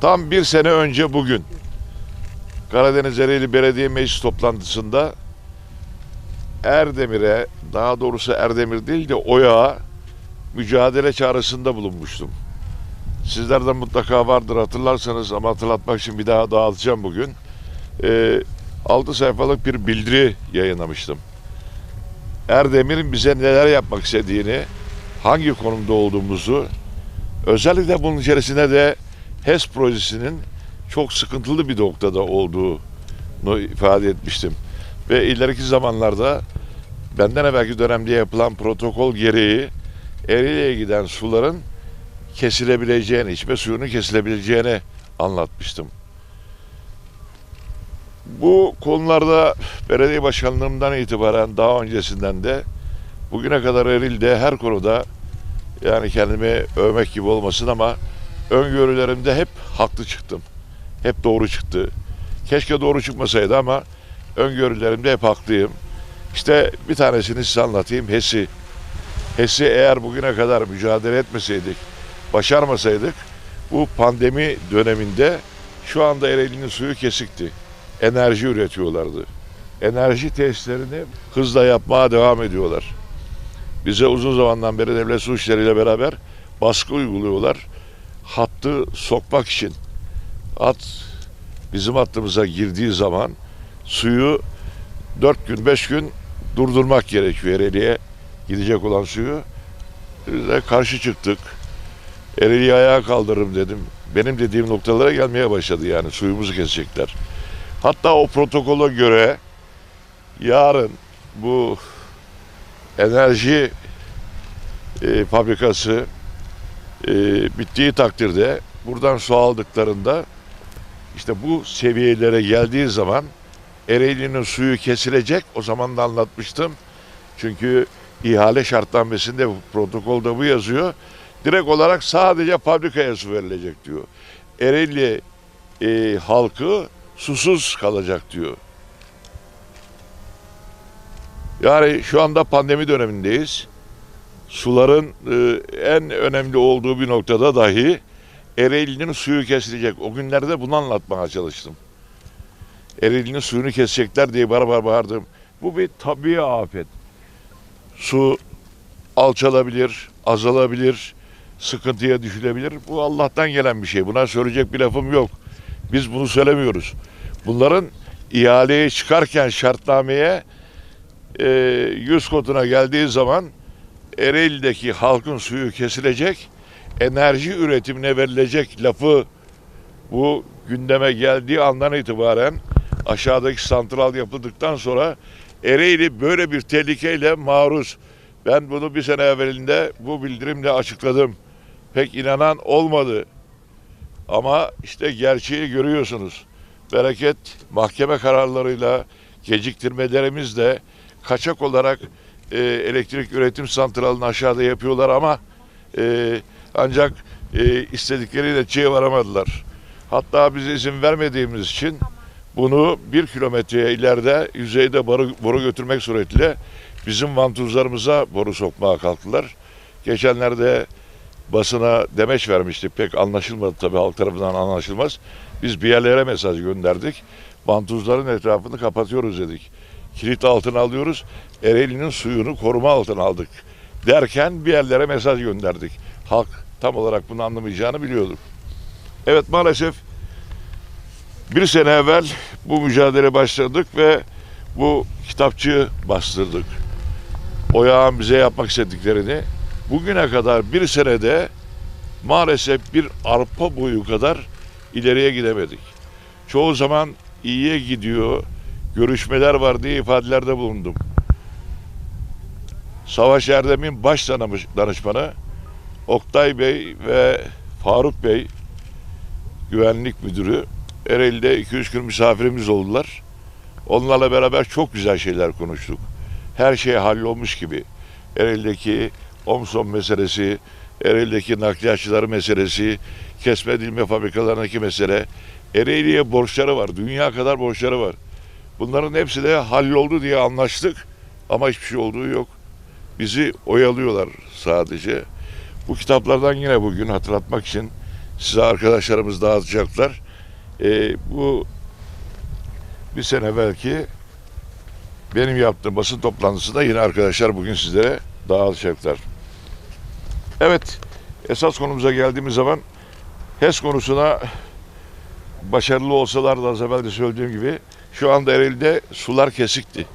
Tam bir sene önce bugün Karadeniz Ereğli Belediye Meclis toplantısında Erdemir'e, daha doğrusu Erdemir değil de Oyağa mücadele çağrısında bulunmuştum. Sizlerden mutlaka vardır hatırlarsanız ama hatırlatmak için bir daha dağıtacağım bugün. Ee, 6 sayfalık bir bildiri yayınlamıştım. Erdemir'in bize neler yapmak istediğini, hangi konumda olduğumuzu, özellikle bunun içerisinde de HES projesinin çok sıkıntılı bir noktada olduğunu ifade etmiştim. Ve ileriki zamanlarda benden evvelki dönemde yapılan protokol gereği Ereğli'ye giden suların kesilebileceğini, içme suyunun kesilebileceğini anlatmıştım. Bu konularda belediye başkanlığımdan itibaren daha öncesinden de bugüne kadar Eril'de her konuda yani kendimi övmek gibi olmasın ama öngörülerimde hep haklı çıktım. Hep doğru çıktı. Keşke doğru çıkmasaydı ama öngörülerimde hep haklıyım. İşte bir tanesini size anlatayım. HES'i. HES'i eğer bugüne kadar mücadele etmeseydik, başarmasaydık bu pandemi döneminde şu anda Ereğli'nin suyu kesikti. Enerji üretiyorlardı. Enerji tesislerini hızla yapmaya devam ediyorlar. Bize uzun zamandan beri devlet su işleriyle beraber baskı uyguluyorlar. Hattı sokmak için. At bizim hattımıza girdiği zaman suyu 4 gün 5 gün durdurmak gerekiyor Ereğli'ye gidecek olan suyu. Biz de karşı çıktık. Ereğli'yi ayağa kaldırırım dedim. Benim dediğim noktalara gelmeye başladı yani suyumuzu kesecekler. Hatta o protokola göre yarın bu enerji e, fabrikası e, bittiği takdirde buradan su aldıklarında işte bu seviyelere geldiği zaman Ereğli'nin suyu kesilecek. O zaman da anlatmıştım. Çünkü ihale şartnamesinde protokolda bu yazıyor. Direkt olarak sadece fabrikaya su verilecek diyor. Ereğli e, halkı susuz kalacak diyor. Yani şu anda pandemi dönemindeyiz. Suların e, en önemli olduğu bir noktada dahi Ereğli'nin suyu kesilecek. O günlerde bunu anlatmaya çalıştım. Ereğli'nin suyunu kesecekler diye bara bara bağırdım. Bu bir tabii afet. Su alçalabilir, azalabilir, sıkıntıya düşülebilir. Bu Allah'tan gelen bir şey. Buna söyleyecek bir lafım yok. Biz bunu söylemiyoruz. Bunların ihaleye çıkarken şartnameye e, 100 koduna geldiği zaman Ereğli'deki halkın suyu kesilecek, enerji üretimine verilecek lafı bu gündeme geldiği andan itibaren aşağıdaki santral yapıldıktan sonra Ereğli böyle bir tehlikeyle maruz. Ben bunu bir sene evvelinde bu bildirimle açıkladım. Pek inanan olmadı. Ama işte gerçeği görüyorsunuz. Bereket mahkeme kararlarıyla geciktirmelerimizle kaçak olarak e, elektrik üretim santralını aşağıda yapıyorlar ama e, ancak e, istedikleri neticeye varamadılar. Hatta biz izin vermediğimiz için bunu bir kilometreye ileride yüzeyde boru, boru götürmek suretiyle bizim vantuzlarımıza boru sokmaya kalktılar. Geçenlerde basına demeç vermiştik. Pek anlaşılmadı tabii halk tarafından anlaşılmaz. Biz bir yerlere mesaj gönderdik. Vantuzların etrafını kapatıyoruz dedik. Kilit altına alıyoruz. Ereğli'nin suyunu koruma altına aldık. Derken bir yerlere mesaj gönderdik. Halk tam olarak bunu anlamayacağını biliyorduk. Evet maalesef bir sene evvel bu mücadele başladık ve bu kitapçığı bastırdık. Oyağın bize yapmak istediklerini bugüne kadar bir senede maalesef bir arpa boyu kadar ileriye gidemedik. Çoğu zaman iyiye gidiyor, görüşmeler var diye ifadelerde bulundum. Savaş Erdem'in baş danış- danışmanı Oktay Bey ve Faruk Bey güvenlik müdürü Ereğli'de 2-3 gün misafirimiz oldular. Onlarla beraber çok güzel şeyler konuştuk. Her şey hallolmuş gibi. Ereğli'deki Omson meselesi, Ereğli'deki nakliyatçıları meselesi, kesme dilme fabrikalarındaki mesele. Ereğli'ye borçları var. Dünya kadar borçları var. Bunların hepsi de halloldu diye anlaştık. Ama hiçbir şey olduğu yok. Bizi oyalıyorlar sadece. Bu kitaplardan yine bugün hatırlatmak için size arkadaşlarımız dağıtacaklar. Ee, bu bir sene belki benim yaptığım basın toplantısında yine arkadaşlar bugün sizlere dağıtacaklar. Evet, esas konumuza geldiğimiz zaman HES konusuna başarılı olsalar da az evvel de söylediğim gibi şu anda Ereğli'de sular kesikti.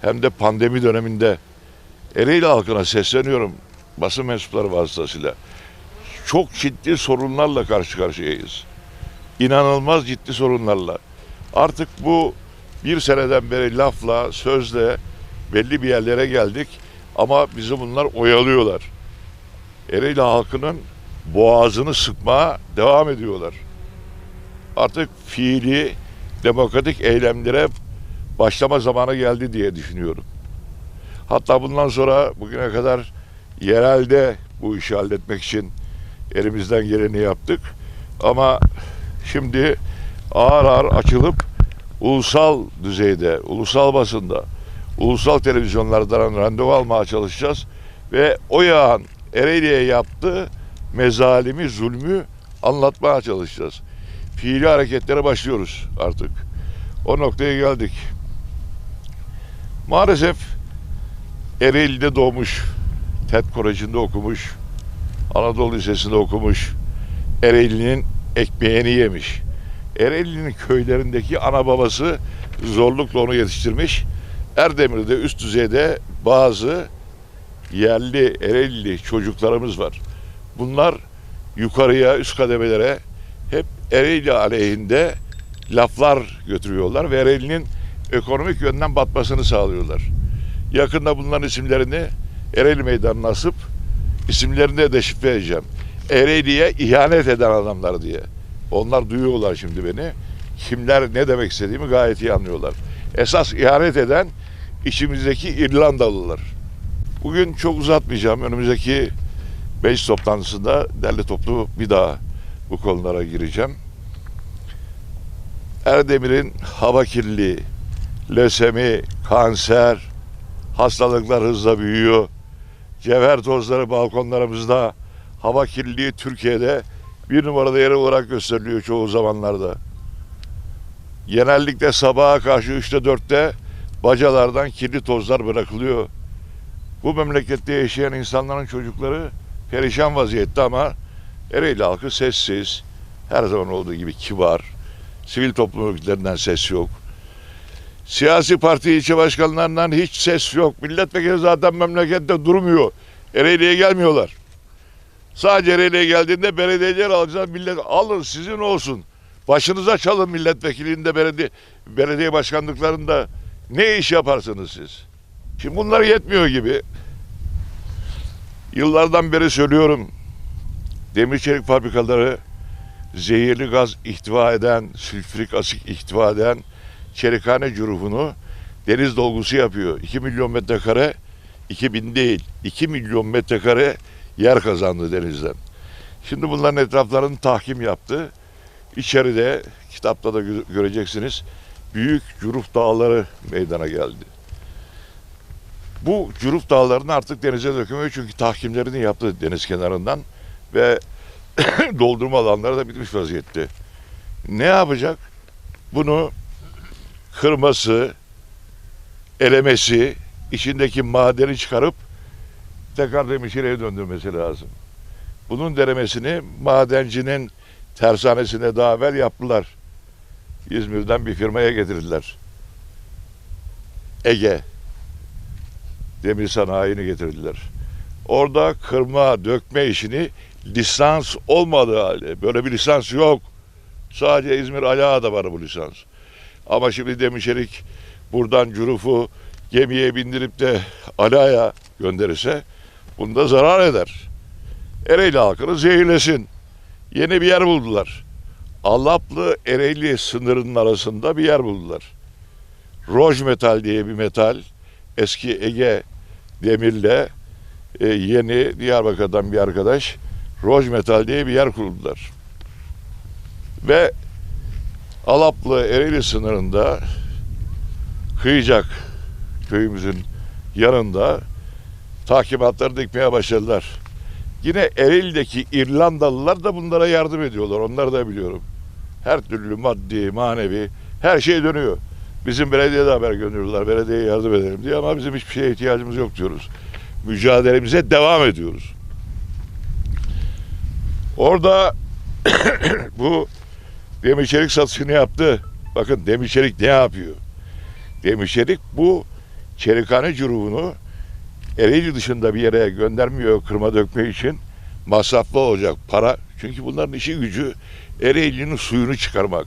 Hem de pandemi döneminde. Ereğli halkına sesleniyorum basın mensupları vasıtasıyla. Çok ciddi sorunlarla karşı karşıyayız. İnanılmaz ciddi sorunlarla. Artık bu bir seneden beri lafla, sözle belli bir yerlere geldik ama bizi bunlar oyalıyorlar. Ereğli halkının boğazını sıkmaya devam ediyorlar. Artık fiili demokratik eylemlere başlama zamanı geldi diye düşünüyorum. Hatta bundan sonra bugüne kadar yerelde bu işi halletmek için elimizden geleni yaptık. Ama şimdi ağır ağır açılıp ulusal düzeyde, ulusal basında, ulusal televizyonlardan randevu almaya çalışacağız. Ve o yağın Ereğli'ye yaptığı mezalimi, zulmü anlatmaya çalışacağız. Fiili hareketlere başlıyoruz artık. O noktaya geldik. Maalesef Ereğli'de doğmuş, TED Koleji'nde okumuş, Anadolu Lisesi'nde okumuş, Ereğli'nin ekmeğini yemiş. Ereğli'nin köylerindeki ana babası zorlukla onu yetiştirmiş. Erdemir'de üst düzeyde bazı yerli Ereğli çocuklarımız var. Bunlar yukarıya, üst kademelere Ereğli aleyhinde laflar götürüyorlar ve Ereğli'nin ekonomik yönden batmasını sağlıyorlar. Yakında bunların isimlerini Ereğli Meydanı'na asıp isimlerini de deşifre edeceğim. Ereğli'ye ihanet eden adamlar diye. Onlar duyuyorlar şimdi beni. Kimler ne demek istediğimi gayet iyi anlıyorlar. Esas ihanet eden içimizdeki İrlandalılar. Bugün çok uzatmayacağım. Önümüzdeki meclis toplantısında derli toplu bir daha bu konulara gireceğim. Erdemir'in hava kirliliği, lösemi, kanser, hastalıklar hızla büyüyor. Cevher tozları balkonlarımızda, hava kirliliği Türkiye'de bir numarada yeri olarak gösteriliyor çoğu zamanlarda. Genellikle sabaha karşı 3'te 4'te bacalardan kirli tozlar bırakılıyor. Bu memlekette yaşayan insanların çocukları perişan vaziyette ama Ereğli halkı sessiz, her zaman olduğu gibi kibar, sivil toplum örgütlerinden ses yok. Siyasi parti ilçe başkanlarından hiç ses yok. Milletvekili zaten memlekette durmuyor. Ereğli'ye gelmiyorlar. Sadece Ereğli'ye geldiğinde belediyeciler alacağız. Millet alın sizin olsun. Başınıza çalın milletvekilliğinde belediye, belediye başkanlıklarında ne iş yaparsınız siz? Şimdi bunlar yetmiyor gibi. Yıllardan beri söylüyorum. Demir çelik fabrikaları zehirli gaz ihtiva eden, sülfürik asit ihtiva eden çelikhane cürufunu deniz dolgusu yapıyor. 2 milyon metrekare, 2000 değil, 2 milyon metrekare yer kazandı denizden. Şimdi bunların etraflarını tahkim yaptı. İçeride, kitapta da gö- göreceksiniz, büyük cüruf dağları meydana geldi. Bu cüruf dağlarını artık denize dökemiyor çünkü tahkimlerini yaptı deniz kenarından ve doldurma alanları da bitmiş vaziyette. Ne yapacak? Bunu kırması, elemesi, içindeki madeni çıkarıp tekrar demişireye döndürmesi lazım. Bunun denemesini madencinin tersanesine daha evvel yaptılar. İzmir'den bir firmaya getirdiler. Ege demir sanayini getirdiler. Orada kırma, dökme işini lisans olmadığı halde, böyle bir lisans yok. Sadece İzmir Ala'da var bu lisans. Ama şimdi Demirçelik buradan Curuf'u gemiye bindirip de Ala'ya gönderirse bunda zarar eder. Ereğli halkını zehirlesin. Yeni bir yer buldular. Alaplı Ereğli sınırının arasında bir yer buldular. Roj metal diye bir metal. Eski Ege demirle e, yeni Diyarbakır'dan bir arkadaş Roj metal diye bir yer kurdular. Ve Alaplı Ereğli sınırında Kıyacak köyümüzün yanında takimatları dikmeye başladılar. Yine Ereğli'deki İrlandalılar da bunlara yardım ediyorlar. Onları da biliyorum. Her türlü maddi, manevi her şey dönüyor. Bizim belediyeye de haber gönderiyorlar. Belediyeye yardım edelim diye ama bizim hiçbir şeye ihtiyacımız yok diyoruz. Mücadelemize devam ediyoruz. Orada bu demir çelik satışını yaptı. Bakın demir çelik ne yapıyor? Demir çelik bu çelikhane cürubunu Ereğli dışında bir yere göndermiyor kırma dökme için. Masraflı olacak para. Çünkü bunların işi gücü Ereğli'nin suyunu çıkarmak.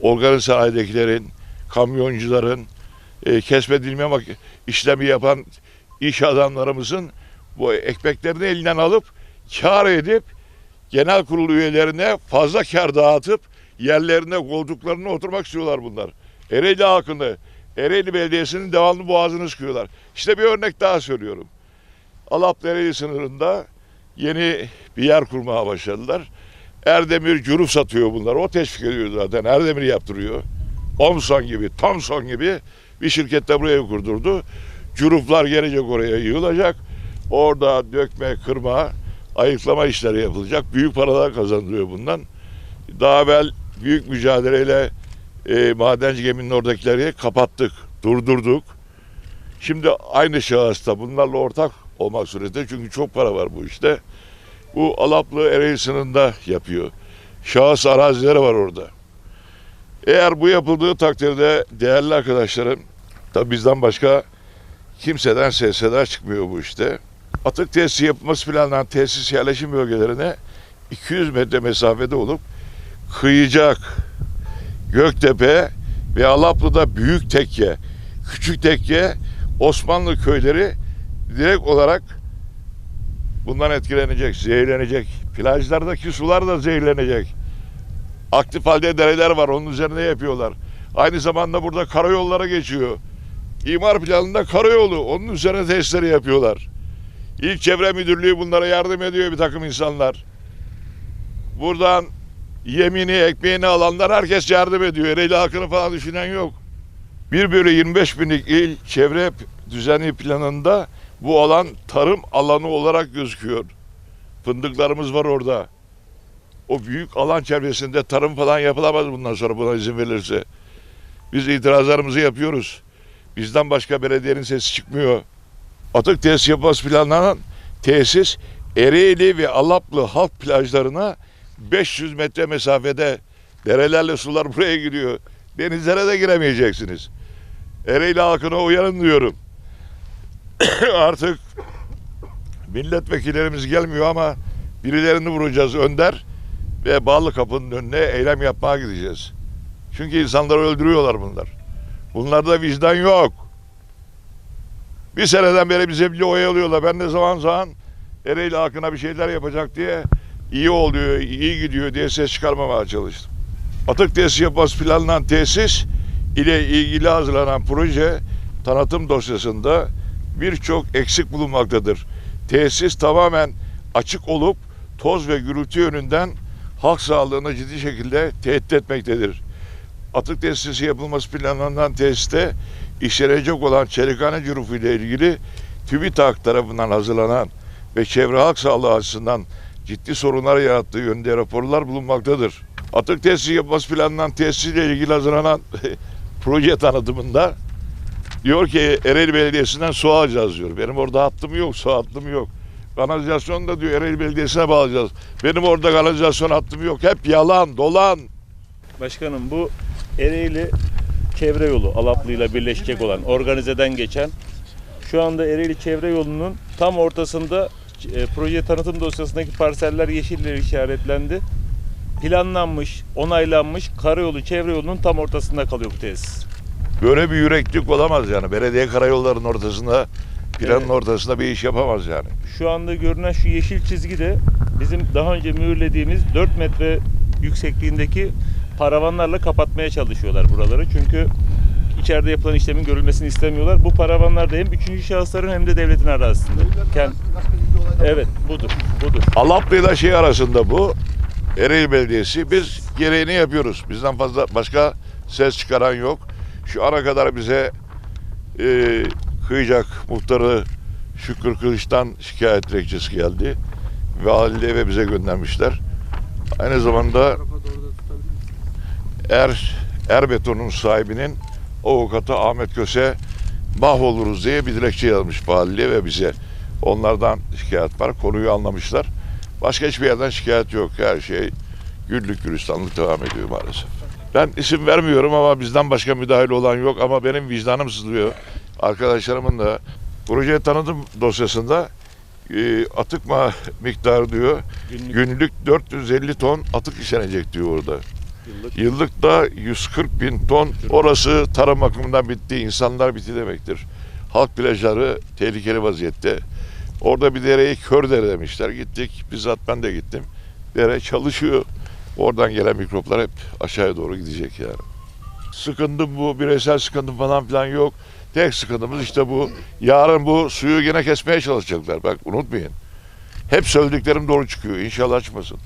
Organize sanayidekilerin, kamyoncuların, e, kesme dilme işlemi yapan iş adamlarımızın bu ekmeklerini elinden alıp kar edip genel kurul üyelerine fazla kar dağıtıp yerlerine koltuklarına oturmak istiyorlar bunlar. Ereğli halkını, Ereğli Belediyesi'nin devamlı boğazını sıkıyorlar. İşte bir örnek daha söylüyorum. Alap Ereğli sınırında yeni bir yer kurmaya başladılar. Erdemir cüruf satıyor bunlar. O teşvik ediyor zaten. Erdemir yaptırıyor. Omson gibi, Thomson gibi bir şirkette buraya kurdurdu. Cüruflar gelecek oraya yığılacak. Orada dökme, kırma, ayıklama işleri yapılacak. Büyük paralar kazanılıyor bundan. Daha evvel büyük mücadeleyle e, madenci geminin oradakileri kapattık, durdurduk. Şimdi aynı şahısta bunlarla ortak olmak suretiyle çünkü çok para var bu işte. Bu Alaplı Ereğli sınırında yapıyor. Şahıs arazileri var orada. Eğer bu yapıldığı takdirde değerli arkadaşlarım, tabi bizden başka kimseden ses çıkmıyor bu işte. Atık tesisi yapılması planlanan tesis yerleşim bölgelerine 200 metre mesafede olup Kıyıcak, Göktepe ve Alaplı'da Büyük Tekke, Küçük Tekke, Osmanlı köyleri direkt olarak bundan etkilenecek, zehirlenecek. Plajlardaki sular da zehirlenecek. Aktif halde dereler var, onun üzerine yapıyorlar. Aynı zamanda burada karayollara geçiyor. İmar planında karayolu, onun üzerine testleri yapıyorlar. İlk Çevre Müdürlüğü bunlara yardım ediyor bir takım insanlar. Buradan yemini, ekmeğini alanlar herkes yardım ediyor. Ereğli halkını falan düşünen yok. 1 bölü 25 binlik il çevre düzeni planında bu alan tarım alanı olarak gözüküyor. Fındıklarımız var orada. O büyük alan çevresinde tarım falan yapılamaz bundan sonra buna izin verilirse. Biz itirazlarımızı yapıyoruz. Bizden başka belediyenin sesi çıkmıyor. Atık tesis yapması planlanan tesis Ereğli ve Alaplı halk plajlarına 500 metre mesafede derelerle sular buraya giriyor. Denizlere de giremeyeceksiniz. Ereğli halkına uyanın diyorum. Artık milletvekillerimiz gelmiyor ama birilerini vuracağız önder ve bağlı kapının önüne eylem yapmaya gideceğiz. Çünkü insanları öldürüyorlar bunlar. Bunlarda vicdan yok. Bir seneden beri bize bile oyalıyorlar. Ben de zaman zaman Ereğli halkına bir şeyler yapacak diye iyi oluyor, iyi gidiyor diye ses çıkarmamaya çalıştım. Atık tesis yapması planlanan tesis ile ilgili hazırlanan proje tanıtım dosyasında birçok eksik bulunmaktadır. Tesis tamamen açık olup toz ve gürültü yönünden halk sağlığını ciddi şekilde tehdit etmektedir. Atık tesisi yapılması planlanan tesiste işlenecek olan çelikhane cürufu ile ilgili TÜBİTAK tarafından hazırlanan ve çevre halk sağlığı açısından ciddi sorunlar yarattığı yönünde raporlar bulunmaktadır. Atık tesisi yapması planlanan tesisiyle ilgili hazırlanan proje tanıtımında diyor ki Ereğli Belediyesi'nden su alacağız diyor. Benim orada hattım yok, su hattım yok. Kanalizasyon da diyor Ereğli Belediyesi'ne bağlayacağız. Benim orada kanalizasyon hattım yok. Hep yalan, dolan. Başkanım bu Ereğli çevre yolu Alaplı ile birleşecek olan organizeden geçen şu anda Ereğli çevre yolunun tam ortasında e, proje tanıtım dosyasındaki parseller yeşille işaretlendi. Planlanmış, onaylanmış karayolu çevre yolunun tam ortasında kalıyor bu tesis. Böyle bir yüreklik olamaz yani. Belediye karayollarının ortasında, planın Evet. ortasında bir iş yapamaz yani. Şu anda görünen şu yeşil çizgi de bizim daha önce mühürlediğimiz 4 metre yüksekliğindeki paravanlarla kapatmaya çalışıyorlar buraları. Çünkü içeride yapılan işlemin görülmesini istemiyorlar. Bu paravanlar da hem üçüncü şahısların hem de devletin arazisinde. Kend- Evet budur. Budur. Alaplı ile şey arasında bu. Ereğli Belediyesi biz gereğini yapıyoruz. Bizden fazla başka ses çıkaran yok. Şu ana kadar bize e, Kıyacak muhtarı Şükrü Kılıç'tan şikayet dilekçesi geldi. ve bize göndermişler. Aynı zamanda Er, Erbeton'un sahibinin avukatı Ahmet Köse mahvoluruz diye bir dilekçe yazmış valiliğe ve bize. Onlardan şikayet var. Konuyu anlamışlar. Başka hiçbir yerden şikayet yok. Her şey güllük gülistanlık devam ediyor maalesef. Ben isim vermiyorum ama bizden başka müdahale olan yok ama benim vicdanım sızlıyor. Arkadaşlarımın da proje tanıtım dosyasında e, atık miktarı diyor. Günlük Günlük 450 ton atık işlenecek diyor orada. Yıllık Yıllık da 140 bin ton. Orası tarım bakımından bitti, insanlar bitti demektir. Halk plajları tehlikeli vaziyette. Orada bir dereyi kör dere demişler. Gittik, bizzat ben de gittim. Dere çalışıyor. Oradan gelen mikroplar hep aşağıya doğru gidecek yani. Sıkıntı bu, bireysel sıkıntı falan filan yok. Tek sıkıntımız işte bu. Yarın bu suyu gene kesmeye çalışacaklar. Bak unutmayın. Hep söylediklerim doğru çıkıyor. İnşallah açmasın.